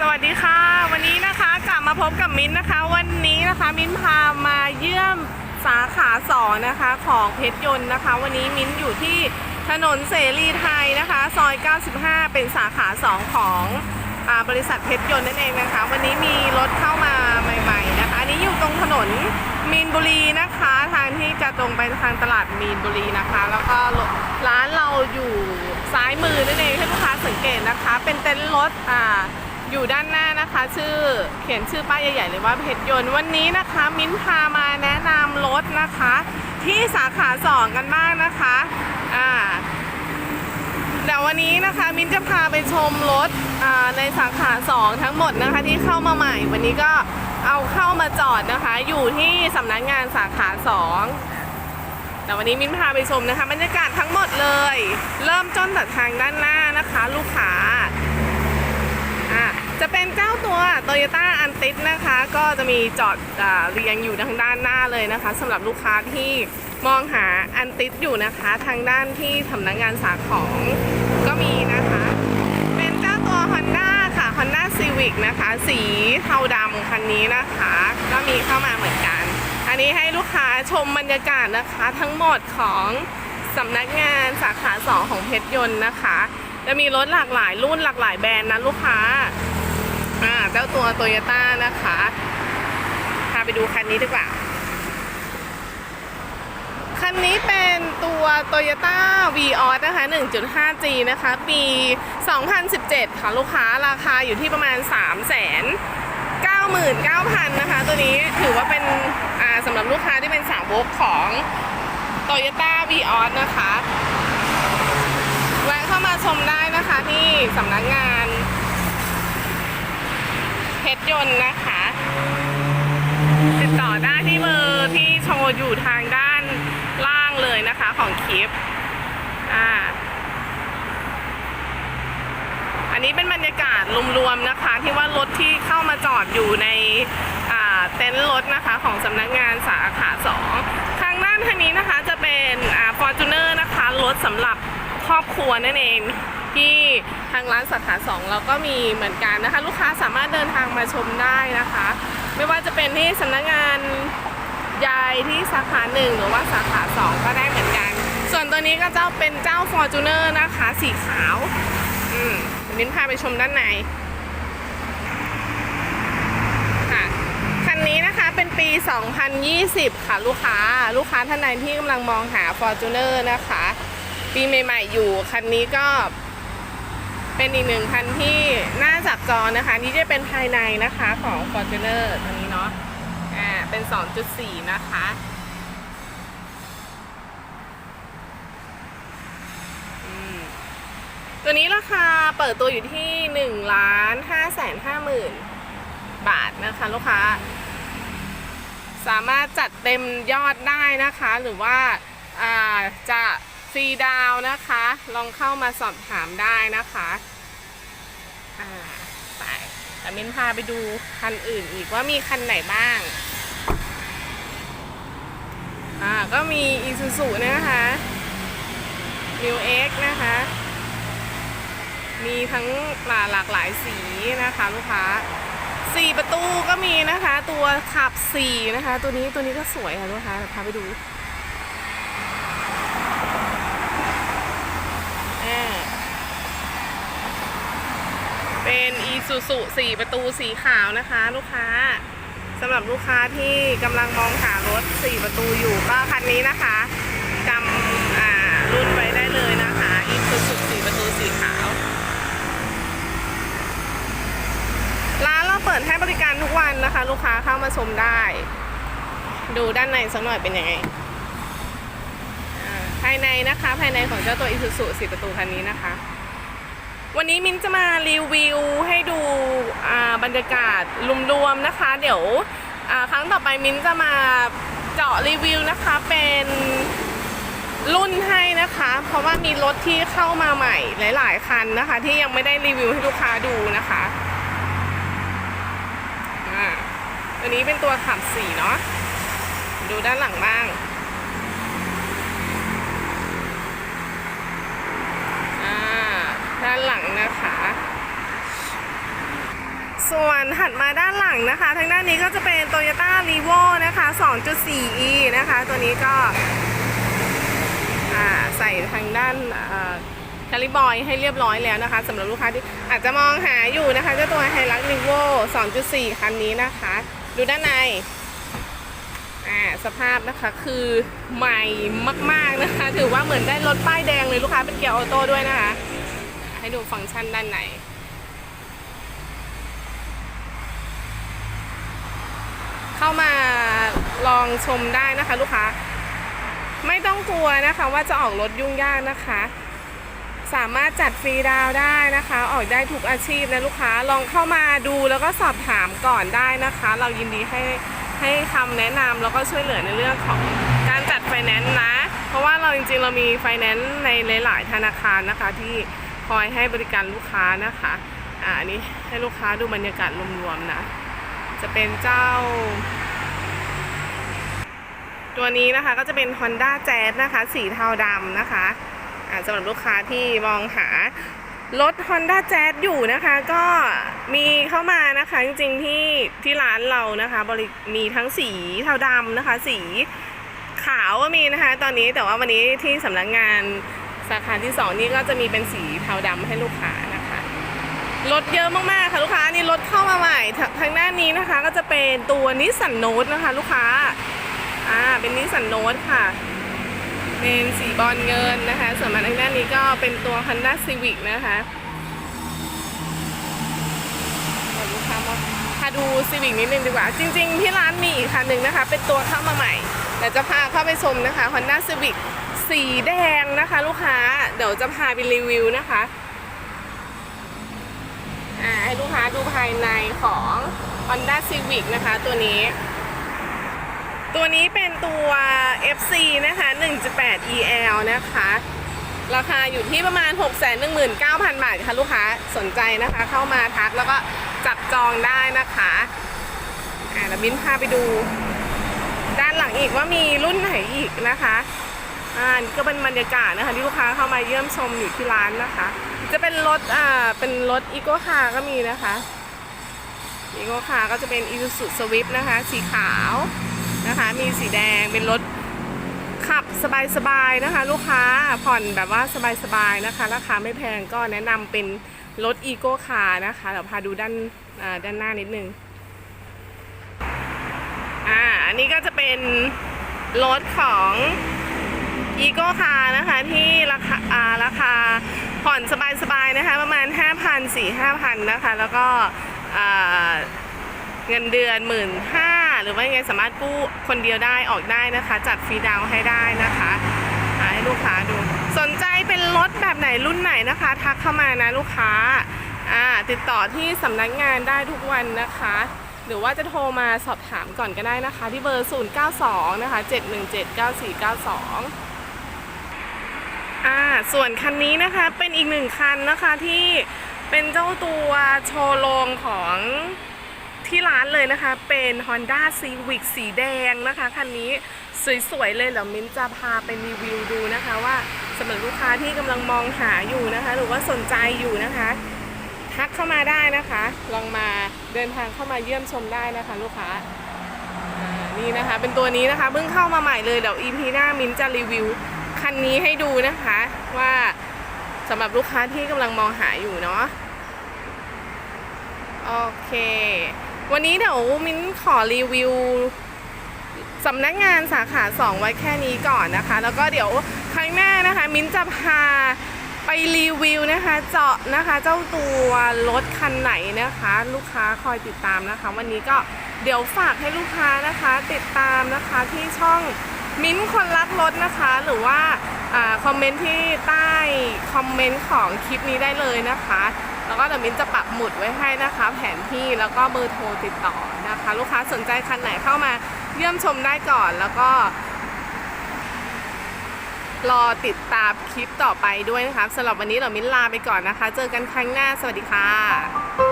สวัสดีค่ะ วันนี้นะคะกลับมาพบกับมิ้นนะคะ วันนี้นะคะมิ้นพามาเยี่ยมสาขาสองนะคะของเพชรยนต์นะคะ วันนี้มิ้นอยู่ที่ถนนเสรีไทยนะคะซอย 95 เป็นสาขาสองของอบริษัทเพชรยนต์นั่นเองนะคะ วันนี้มีรถเข้ามาใหม่ๆนะคะอันนี้อยู่ตรงถนนมีนบุรีนะคะ ทางที่จะตรงไปทางตลาดมีนบุรีนะคะ แล้วก็ร้านเราอยู่ซ้ายมือนั่นเองให้ลูกค้าสังเกตนะคะ เป็นเต็นท์รถอ่า อยู่ด้านหน้านะคะ ชื่อเขียนชื่อป้ายใหญ่ๆเลยว่าเพชรยนต์วันนี้นะคะ มิ้นทพามาแนะนำรถนะคะ ที่สาขาสองกันบ้างนะคะอ่าเดี๋ยววันนี้นะคะมิ้นจะพาไปชมรถในสาขาสองทั้งหมดนะคะที่เข้ามาใหม่ วันนี้ก็เอาเข้ามาจอดนะคะ อยู่ที่สำนักงานสาขาสองแต่วันนี้มิ้นพาไปชมนะคะบรรยากาศทั้งหมดเลย เริ่มต้นจากทางด้านหน้านะคะ ลูกค้า จะเป็นเจ้าตัว Toyota a n t i s นะคะ ก็จะมีจอดอเรียงอยู่ทางด้านหน้าเลยนะคะสำหรับลูกค้าที่มองหา a n t i s อยู่นะคะ ทางด้านที่สำนักงานสาของก็มีนะคะ เป็นเจ้าตัว Honda ค่ะ Honda Civic นะคะ สีเทาดำคันนี้นะคะ ก็มีเข้ามาเหมือนกัน อันนี้ให้ลูกค้าชมบรรยากาศนะคะทั้งหมดของสำนักงานสาขา 2 ของเพชรยนต์นะคะ จะมีรถหลากหลายรุ่นหลากหลายแบรนด์นะลูกค้า อ่าเจ้าตัวโตโยต้านะคะพาไปดูคันนี้ดีกว่า คันนี้เป็นตัว Toyota v ีออนะคะ 1.5G นะคะ ปี 2017 ค่ะ ลูกค้าราคาอยู่ที่ประมาณ3 9 9 0 0 0 นะคะ ตัวนี้ถือว่าเป็นสำหรับลูกค้าที่เป็นสาวกของ Toyota v ีออนะคะ แวะเข้ามาชมได้นะคะที่สำนักงาน เพชรยนต์นะคะ ติดต่อได้ที่เบอร์ที่โชว์อยู่ทางด้านล่างเลยนะคะของคลิปอ่าอันนี้เป็นบรรยากาศรวมๆนะคะ ที่ว่ารถที่เข้ามาจอดอยู่ในเต็นท์รถนะคะของสำนักงานสาขาสองทางด้านทางนี้นะคะจะเป็นฟอร์จูเนอร์นะคะรถสำหรับครอบครัวนั่นเอง ที่ทางร้านสาขาสองเราก็มีเหมือนกันนะคะ ลูกค้าสามารถเดินทางมาชมได้นะคะ ไม่ว่าจะเป็นที่สำนักงานยายที่สาขาหนึ่งหรือว่าสาขาสองก็ได้เหมือนกัน ส่วนตัวนี้ก็เจ้าเป็นเจ้า f o r t u n e r นะคะสีขาวอืมเดี๋ยวมิ้นพาไปชมด้านในค่ะคันนี้นะคะเป็นปี 2020 ค่ะลูกค้าลูกค้าท่านใดที่กำลังมองหา Fortuner นะคะ ปีใหม่ ๆ อยู่ คันนี้ก็ เป็นอีกหนึ่งคันที่น่าจับจอนะคะ นี่จะเป็นภายในนะคะของ Fortuner ตัวนี้เนาะอ่าเป็น 2.4 นะคะตัวนี้ราคาเปิดตัวอยู่ที่1ล้าน5แสน5หมื่นบาทนะคะ ลูกค้า สามารถจัดเต็มยอดได้นะคะ หรือว่าอ่าจะ ฟรีดาวนะคะ ลองเข้ามาสอบถามได้นะคะอ่าไปแต่มินพาไปดูคันอื่นอีกว่ามีคันไหนบ้างอ่าก็มีอีซูซูนะคะ New X นะคะ มีทั้งหลาหลากหลายสีนะคะลูกค้าสี่ประตูก็มีนะคะ ตัวขับสี่นะคะ ตัวนี้ตัวนี้ก็สวยค่ะลูกค้าพาไปดูอ่า เป็นอีซูซูสี่ประตูสีขาวนะคะ ลูกค้าสำหรับลูกค้าที่กำลังมองหารถสี่ประตูอยู่ก็คันนี้นะคะจำรุ่นไว้ได้เลยนะคะอีซูซูสี่ประตูสีขาวร้านเราเปิดให้บริการทุกวันนะคะ ลูกค้าเข้ามาชมได้ ดูด้านในสักหน่อยเป็นยังไงภายในนะคะ ภายในของเจ้าตัวอิซูซุสีประตูคันนี้นะคะ วันนี้มินจะมารีวิวให้ดูบรรยากาศรวมๆนะคะ เดี๋ยวครั้งต่อไปมินจะมาเจาะรีวิวนะคะเป็นรุ่นให้นะคะ เพราะว่ามีรถที่เข้ามาใหม่หลาย ๆ คันนะคะ ที่ยังไม่ได้รีวิวให้ลูกค้าดูนะคะอ่าตัวนี้เป็นตัวขับสีเนาะดูด้านหลังบ้าง อ่า ด้านหลังนะคะ ส่วนถัดมาด้านหลังนะคะ ทางด้านนี้ก็จะเป็น Toyota r e v o นะคะ 2.4e นะคะ ตัวนี้ก็ใส่ทางด้านคาลิบอยให้เรียบร้อยแล้วนะคะสำหรับลูกค้าที่อาจจะมองหาอยู่นะคะเจ้าตัว h i l u x r e v o 2.4 คันนี้นะคะ ดูด้านในสภาพนะคะคือใหม่มากๆนะคะ ถือว่าเหมือนได้รถป้ายแดงเลยลูกค้าเป็นเกียร์ออโต้ด้วยนะคะ ให้ดูฟังก์ชันด้านใน เข้ามาลองชมได้นะคะ ลูกค้า ไม่ต้องกลัวนะคะ ว่าจะออกรถยุ่งยากนะคะ สามารถจัดฟรีดาวได้นะคะ ออกได้ทุกอาชีพนะลูกค้าลองเข้ามาดูแล้วก็สอบถามก่อนได้นะคะ เรายินดีให้ให้คำแนะนำแล้วก็ช่วยเหลือในเรื่องของการจัดไฟแนนซ์นะ เพราะว่าเราจริงๆเรามีไฟแนนซ์ในหลายๆธนาคารนะคะ ที่คอยให้บริการลูกค้านะคะ อ่าอันนี้ให้ลูกค้าดูบรรยากาศรวมๆนะ จะเป็นเจ้า ตัวนี้นะคะก็จะเป็น Honda Jazz นะคะ สีเทาดำนะคะอ่าสำหรับลูกค้าที่มองหารถ Honda Jazz อยู่นะคะ ก็มีเข้ามานะคะ จริงๆที่ที่ร้านเรานะคะบริมีทั้งสีเทาดำนะคะ สีขาวก็มีนะคะ ตอนนี้แต่ว่าวันนี้ที่สำนักงานสาขาที่ 2 นี่ก็จะมีเป็นสีเทาดำให้ลูกค้านะ รถเยอะมากๆค่ะลูกค้านี่รถเข้ามาใหม่ทางด้านนี้นะคะ ก็จะเป็นตัวนิสสันโนตนะคะ ลูกค้าอ่าเป็นนิสสันโนตค่ะเป็นสีบอลเงินนะคะ ส่วนมาทางด้านนี้ก็เป็นตัว Honda Civic นะคะเดี๋ยวลูกค้ามาพาดู Civic นิดนึงดีกว่า จริง ๆ ที่ร้านมีอีกคันหนึ่งนะคะ เป็นตัวเข้ามาใหม่แต่จะพาเข้าไปชมนะคะ Honda Civic สีแดงนะคะ ลูกค้าเดี๋ยวจะพาไปรีวิวนะคะ อ่าให้ลูกค้าดูภายในของ Honda Civic นะคะตัวนี้ ตัวนี้เป็นตัว FC นะคะ 1.8 EL นะคะ ราคาอยู่ที่ประมาณ 619,000 บาทค่ะลูกค้าสนใจนะคะ เข้ามาทักแล้วก็จับจองได้นะคะอ่าแล้วบินพาไปดู ด้านหลังอีกว่ามีรุ่นไหนอีกนะคะ อ่านี่ก็เป็นบรรยากาศนะคะที่ลูกค้าเข้ามาเยี่ยมชมอยู่ที่ร้านนะคะ จะเป็นรถอ่าเป็นรถอีโกคาก็มีนะคะอีโกคาก็จะเป็น i s u z u Swift นะคะ สีขาวนะคะ มีสีแดงเป็นรถขับสบายๆนะคะ ลูกค้าผ่อนแบบว่าสบายๆนะคะ ราคาไม่แพงก็แนะนำเป็นรถอีโกคาร์นะคะเดี๋ยวพาดูด้านอ่าด้านหน้านิดนึงอ่าอันนี้ก็จะเป็นรถของ อีโก้คาร์นะคะที่ราคาราคาผ่อนสบายๆนะคะประมาณ 5,000 4 5,000นะคะแล้วก็เงินเดือนหมื่นห้าหรือว่ายังไงสามารถกู้คนเดียวได้ออกได้นะคะ จัดฟรีดาวน์ให้ได้นะคะอ่าให้ลูกค้าดู สนใจเป็นรถแบบไหนรุ่นไหนนะคะ ทักเข้ามานะลูกค้าอ่าติดต่อที่สำนักงานได้ทุกวันนะคะ หรือว่าจะโทรมาสอบถามก่อนก็ได้นะคะ ที่เบอร์ 092 นะคะ 7179492 อ่าส่วนคันนี้นะคะเป็นอีกหนึ่งคันนะคะที่เป็นเจ้าตัวโชว์โรงของที่ร้านเลยนะคะเป็น Honda Civic สีแดงนะคะคันนี้สวยๆเลยเดี๋ยวมิ้นจะพาไปรีวิวดูนะคะ ว่าสำหรับลูกค้าที่กำลังมองหาอยู่นะคะ หรือว่าสนใจอยู่นะคะทักเข้ามาได้นะคะ ลองมาเดินทางเข้ามาเยี่ยมชมได้นะคะ ลูกค้าอ่านี่นะคะ เป็นตัวนี้นะคะเพิ่งเข้ามาใหม่เลยเดี๋ยว EP หน้ามิ้นจะรีวิว คันนี้ให้ดูนะคะว่าสำหรับลูกค้าที่กำลังมองหาอยู่เนาะโอเค วันนี้เดี๋ยวมิ้นขอรีวิวสำนักงานสาขา2ไว้แค่นี้ก่อนนะคะ แล้วก็เดี๋ยวครั้งหน้านะคะ มิ้นจะพาไปรีวิวนะคะ เจาะนะคะเจ้าตัวรถคันไหนนะคะ ลูกค้าคอยติดตามนะคะ วันนี้ก็เดี๋ยวฝากให้ลูกค้านะคะ ติดตามนะคะที่ช่อง มิ้นคนรักรถนะคะ หรือว่าอคอมเมนต์ที่ใต้คอมเมนต์ของคลิปนี้ได้เลยนะคะ แล้วก็เดี๋ยวมิ้นจะปักหมุดไว้ให้นะคะ แผนที่แล้วก็เบอร์โทรติดต่อนะคะ ลูกค้าสนใจคันไหนเข้ามาเยี่ยมชมได้ก่อนแล้วก็รอติดตามคลิปต่อไปด้วยนะคะสำหรับวันนี้เรามิ้นลาไปก่อนนะคะ เจอกันครั้งหน้า สวัสดีค่ะ